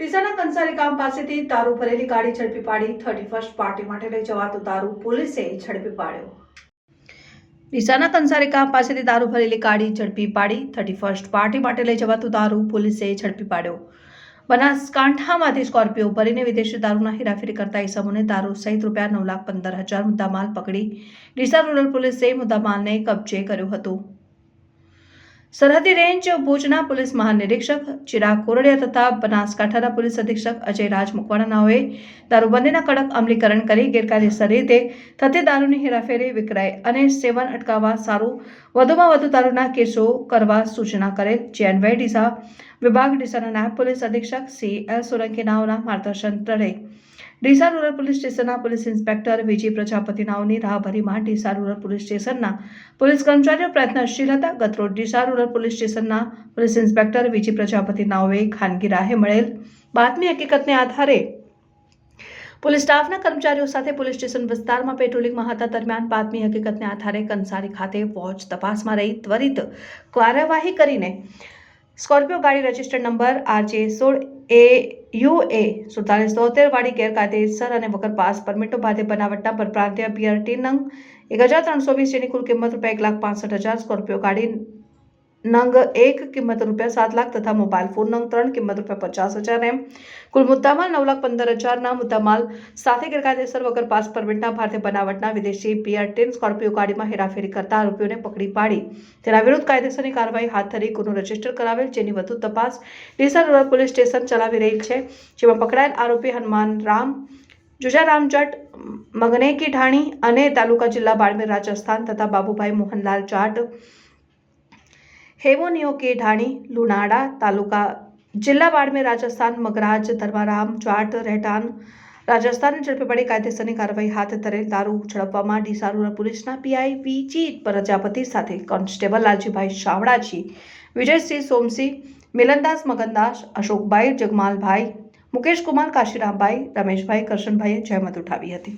ડીસાના કંસારી ગામ પાસેથી દારૂ ભરેલી ગાડી ઝડપી પાડી થર્ટી ફર્સ્ટ પાર્ટી માટે લઈ જવાતો દારૂ પોલીસે ઝડપી પાડ્યો. ડીસાના કંસારી ગામ પાસેથી દારૂ ભરેલી ગાડી ઝડપી પાડી થર્ટી ફર્સ્ટ પાર્ટી માટે લઈ જવાતો દારૂ પોલીસે ઝડપી પાડ્યો. બનાસકાંઠામાંથી સ્કોર્પિયો ભરીને વિદેશી દારૂના હેરાફેરી કરતા ઇસમોને દારૂ સહિત રૂપિયા નવ લાખ પંદર હજાર મુદ્દામાલ પકડી. ડીસા રૂરલ પોલીસે મુદ્દામાલને કબજે કર્યો હતો. સરહદી રેન્જ ભુજના પોલીસ મહાનિરીક્ષક, ચિરાગ કોરડિયા તથા બનાસકાંઠાના પોલીસ અધિક્ષક અજય રાજ મકવાણા નાઓએ દારૂબંધીના કડક અમલીકરણ કરી ગેરકાયદેસર રીતે થતી દારૂની હેરાફેરી, વિક્રય અને સેવન અટકાવવા સારું, વધુમાં વધુ દારૂના કેસો કરવા સૂચના કરેલ જે અન્વયે ડીસા વિભાગ ડીસાના નાયબ પોલીસ અધિક્ષક સી એલ સોલંકીનાઓના માર્ગદર્શન તળે ડીસા રૂરલ પોલીસ સ્ટેશનના પોલીસ ઇન્સ્પેક્ટર વિજય પ્રજાપતિ નાઓની રાહભરીમાં ડીસા રૂરલ પોલીસ સ્ટેશનના પોલીસ કર્મચારીઓ પ્રયત્નશીલ હતા. ગતરોજ ડીસા રૂરલ પોલીસ સ્ટેશનના પોલીસ ઇન્સ્પેક્ટર વિજય પ્રજાપતિ નાઓએ ખાનગી રાહે મળેલ બાતમી હકીકતને આધારે પોલીસ સ્ટાફના કર્મચારીઓ સાથે પોલીસ સ્ટેશન વિસ્તારમાં પેટ્રોલિંગમાં હતા દરમિયાન બાતમી હકીકતને આધારે કંસારી ખાતે વોચ તપાસમાં રહી. ત્વરિત કાર્યવાહી કરીને સ્કોર્પિયો ગાડી રજિસ્ટર્ડ નંબર આરજે સોળ એ યુ એ સુડતાલીસ તોતેર વાળી ગેરકાયદેસર અને વગર પાસ પરમિટો ભાતે બનાવટના પર પ્રાંતિય ટી નંગ એક હજાર ત્રણસો વીસ જેની કુલ કિંમત રૂપિયા એક લાખ પાસઠ હજાર સ્કોર્પિયો ગાડી નંગ એક કિંમત રૂપિયા સાત લાખ તથા મોબાઈલ ફોન નંગ ત્રણ કિંમત રૂપિયા પચાસ હજાર એમ. કુલ મુદ્દામાલ નવ લાખ પંદર હજારના મુદ્દામાલ સાથે ગેરકાયદેસર વગર પાસ પરમિટના ભારતીય બનાવટના વિદેશી પીઆર ટીન સ્કોર્પિયો ગાડીમાં હેરાફેરી કરતા આરોપીઓને પકડી પાડી. તેના વિરુદ્ધ કાયદેસરની કાર્યવાહી હાથ ધરી ગુનો રજિસ્ટર કરાવેલ, જેની વધુ તપાસ ડીસા રૂરલ પોલીસ સ્ટેશન ચલાવી રહી છે, જેમાં પકડાયેલ આરોપી હનુમાન રામ, જુજારામ જટ, મગનેકી ઢાણી અને તાલુકા જિલ્લા બાડમેર રાજસ્થાન તથા બાબુભાઈ મોહનલાલ જાટ હેમોનિયો કે ઢાણી લુણાડા તાલુકા જિલ્લા બાડમેર રાજસ્થાન મગરાજ, ધર્મારામ, જાટ રહેટાન રાજસ્થાન ઝડપે પડી કાયદેસરની કાર્યવાહી હાથ ધરેલ દારૂ ઝડપવામાં ડીસારૂરા પોલીસના પીઆઈ વીજી પ્રજાપતિ સાથે કોન્સ્ટેબલ લાલજીભાઈ શાવડાજી વિજયસિંહ સોમસિંહ, મિલનદાસ મગનદાસ, અશોકભાઈ જગમાલભાઈ મુકેશ કુમાર કાશીરામભાઈ, રમેશભાઈ કરશનભાઈએ જહેમત ઉઠાવી હતી.